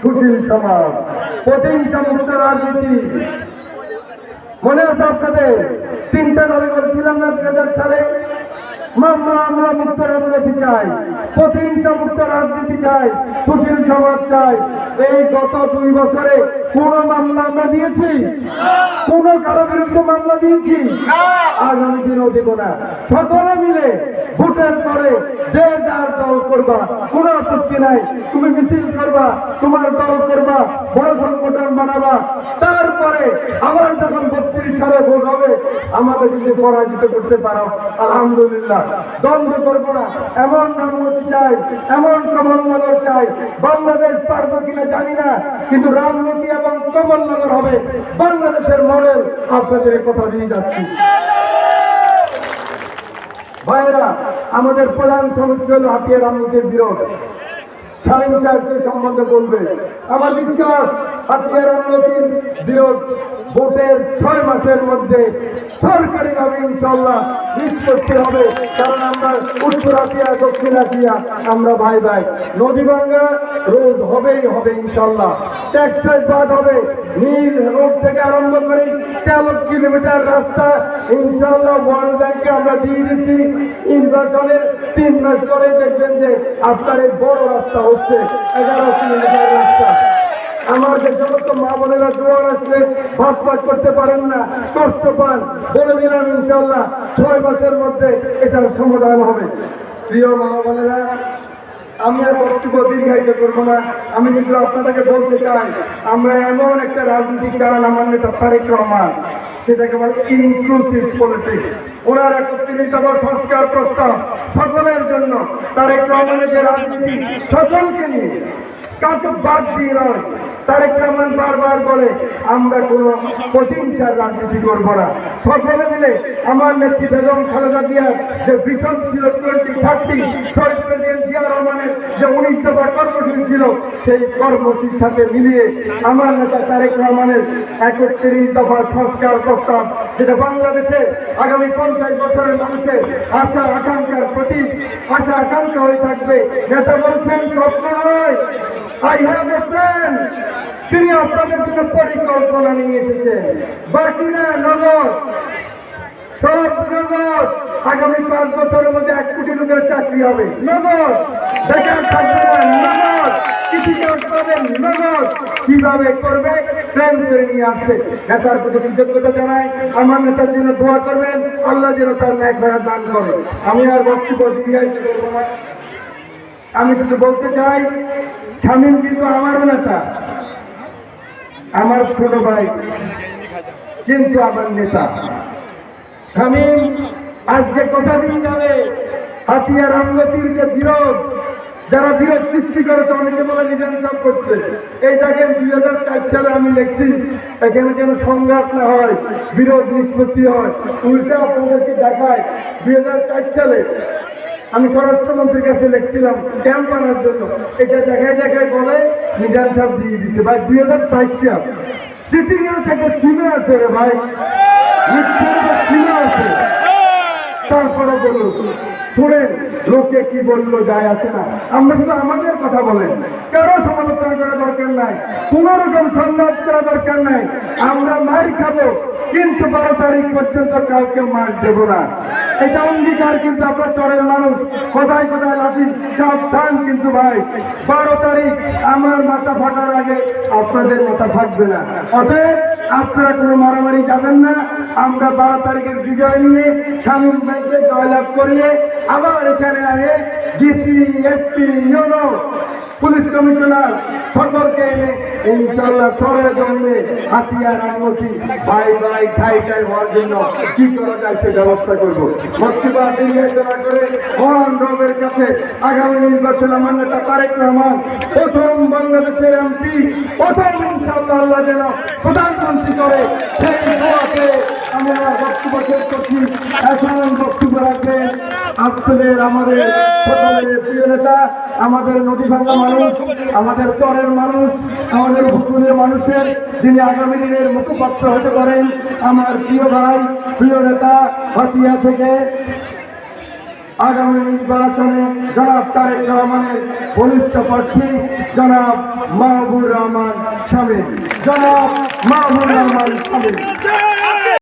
সুশীল সমাজ প্রতিহিংসা মুক্ত রাজনীতি। মনে আছে আপনাদের? তিনটা দাবি বলছিলাম না দুই হাজার সালে। মামলা, আমরা মুক্ত রাজনীতি চাই প্রতিহিংসা মুক্ত রাজনীতি চাই, সুশীল সমাজ চাই। এই গত দুই বছরে কোন মামলা আমরা দিয়েছি? কোন কারও বিরুদ্ধে মামলা দিয়েছি? আগামী দিনও দেব না। সকলে মিলে ভোটের পরে যে যার দল করবা, কোন আপত্তি নাই। তুমি মিছিল করবা, তোমার দল করবা, বড় সংগঠন বানাবা। তারপরে আবার যখন বত্রিশ সালে ভোট হবে, আমাদের যদি পরাজিত করতে পারো, আলহামদুলিল্লাহ। দ্বন্দ্ব করব না। এমন রামগতি চাই, এমন কমলনগর চাই। বাংলাদেশ পারব কিনা জানি না, কিন্তু রামগতি এবং কমলনগর হবে। বাংলাদেশের মডেল আপনাদের কথা দিয়ে যাচ্ছি। ভাইয়েরা, আমাদের প্রধান সমস্যা হল হাতিয়ার রামনীতির বিরোধ। সে সম্বন্ধে বলবে। আমার বিশ্বাস ছয় মাসের মধ্যে সরকারিভাবে ইনশাল্লাহ হবে। কারণ আমরা উত্তর আসিয়া দক্ষিণ আসিয়া আমরা ভাই ভাই। নদী ভাঙ্গা হবেই হবে ইনশাল্লাহ ট্যাক্সাইজ বাদ হবে। নীল রোড থেকে আরম্ভ করে তেরো কিলোমিটার রাস্তা ইনশাল্লাহ ওয়ার্ল্ড ব্যাংকে আমরা দিয়ে দিচ্ছি নির্বাচনের তিন মাস পরে দেখবেন যে আপনার বড় রাস্তা হচ্ছে এগারো কিলোমিটার রাস্তা। আমার যে সমস্ত মা বোনেরা জোয়ার আসলে ভাত ভাগ করতে পারেন না। কষ্ট পান। বলে দিলাম ইনশাল্লাহ ছয় মাসের মধ্যে এটার সমাধান হবে। প্রিয় মা বোনেরা, আমি আর বক্তব্য দীর্ঘায়িত করব না। আমি শুধু আপনাদেরকে বলতে চাই, আমরা এমন একটা রাজনীতি চান আমার নেতা তারেক রহমান, সেটাকে বলে ইনক্লুসিভ পলিটিক্স ওনার একত্রিত সংস্কার প্রস্তাব সকলের জন্য। তারেক রহমানের যে রাজনীতি, সকলকে নিয়ে। কাউকে বাদ দিয়ে নয়। তারেক রহমান বারবার বলে, আমরা কোনো প্রতিহিংসার রাজনীতি করব না। সকলে মিলে আমার নেত্রী বেগম খালেদা জিয়ার যে ভীষণ ছিল টোয়েন্টি থার্টি, শহীদ প্রেসিডেন্ট জিয়া রহমানের যে উনিশ দফা কর্মসূচি ছিল, সেই কর্মসূচির সাথে মিলিয়ে আমার নেতা তারেক রহমানের একত্রিশ দফা সংস্কার প্রস্তাব, যেটা বাংলাদেশে আগামী পঞ্চাশ বছরের মানুষের আশা আকাঙ্ক্ষার প্রতি আশা আকাঙ্ক্ষা হয়ে থাকবে। নেতা বলছেন, স্বপ্ন নয় আই হ্যাভ এ প্ল্যান তিনি আপনাদের জন্য পরিকল্পনা নিয়ে এসেছেন বাকি না, নগদ। সব নগদ। আগামী পাঁচ বছরের মধ্যে এক কোটি লোকের চাকরি হবে। নগদ। বেকার থাকবে না, নগদ। কীভাবে নিয়ে আসছে। জানাই। আমার নেতার জন্য করবেন। আল্লাহ যেন তার দান আমি আর আমি শুধু বলতে চাই, শামীম কিন্তু আমারও নেতা। আমার ছোট ভাই, কিন্তু আমার নেতা। শামীম আজকে কথা দিয়ে যাবে হাতিয়ার আঙ্গতির যে বিরোধ, যারা বিরোধ সৃষ্টি করেছে, অনেকে বলে নিজের সব করছে। এই দেখেন, দুই হাজার চার সালে আমি লিখছি, এখানে যেন সংঘাত না হয়, বিরোধ নিষ্পত্তি হয়। উল্টা আপনাদেরকে দেখায়, দুই হাজার চার সালে আমি স্বরাষ্ট্রমন্ত্রীর কাছে লিখছিলাম ক্যাম্প আনার জন্য। এটা দেখায় দেখায় বলে নিজাম সাহেব দিয়ে দিছে। ভাই, দুই হাজার চার সাল। সিটিং এর থেকে সিমে আছে রে ভাই। সিমে আছে। তারপরে বলল শুনেন, লোকে কি বলল, যায় আসে না। আমরা শুধু আমাদের কথা বলেন। কারও সমালোচনা করা দরকার নাই। কোন রকম সম্মান করা দরকার নাই। আমরা মার খাব। কিন্তু বারো তারিখ পর্যন্ত কাউকে মার দেব না। এটা অঙ্গীকার কিন্তু আমরা চরের মানুষ। কোথায় কোথায় লাঠি? সাবধান কিন্তু ভাই। বারো তারিখ আমার মাথা ফাটার আগে আপনাদের মাথা ফাটবে না। অতএব আপনারা কোনো মারামারি যাবেন না। আমরা বারো তারিখের বিজয় নিয়ে স্বামী ভাইকে জয়লাভ করিয়ে আবার এখানে আগে DC, SP, UNO, police commissioner সকলকে এনে ইনশাল্লাহ সরে জমিনে হাতিয়ার আঙ্গতি ভাই ভাই, ঠাই ঠাই হওয়ার জন্য কি করা যায় সে ব্যবস্থা করব। বক্তব্য দীর্ঘায়িত না করে মহান রবের কাছে আগামী নির্বাচন নেতা তারেক রহমান, প্রথম বাংলাদেশের এমপি, প্রথম ইনশাল্লাহ যেন প্রধানমন্ত্রী করে সেই দোয়াকে আমি আমার বক্তব্য শেষ করছি। আপনাদের আমাদের প্রিয় নেতা, আমাদের নদী ভাঙ্গা মানুষ, আমাদের চরের মানুষ, আমাদের ভূতুলের মানুষের যিনি আগামী দিনের মুখপাত্র হতে পারেন, আমার প্রিয় ভাই, প্রিয় নেতা হাতিয়া থেকে আগামী নির্বাচনে জনাব তারেক রহমানের বলিষ্ঠ প্রার্থী, জনাব মাহবুর রহমান স্বামী জনাব মাহবুর রহমান স্বামী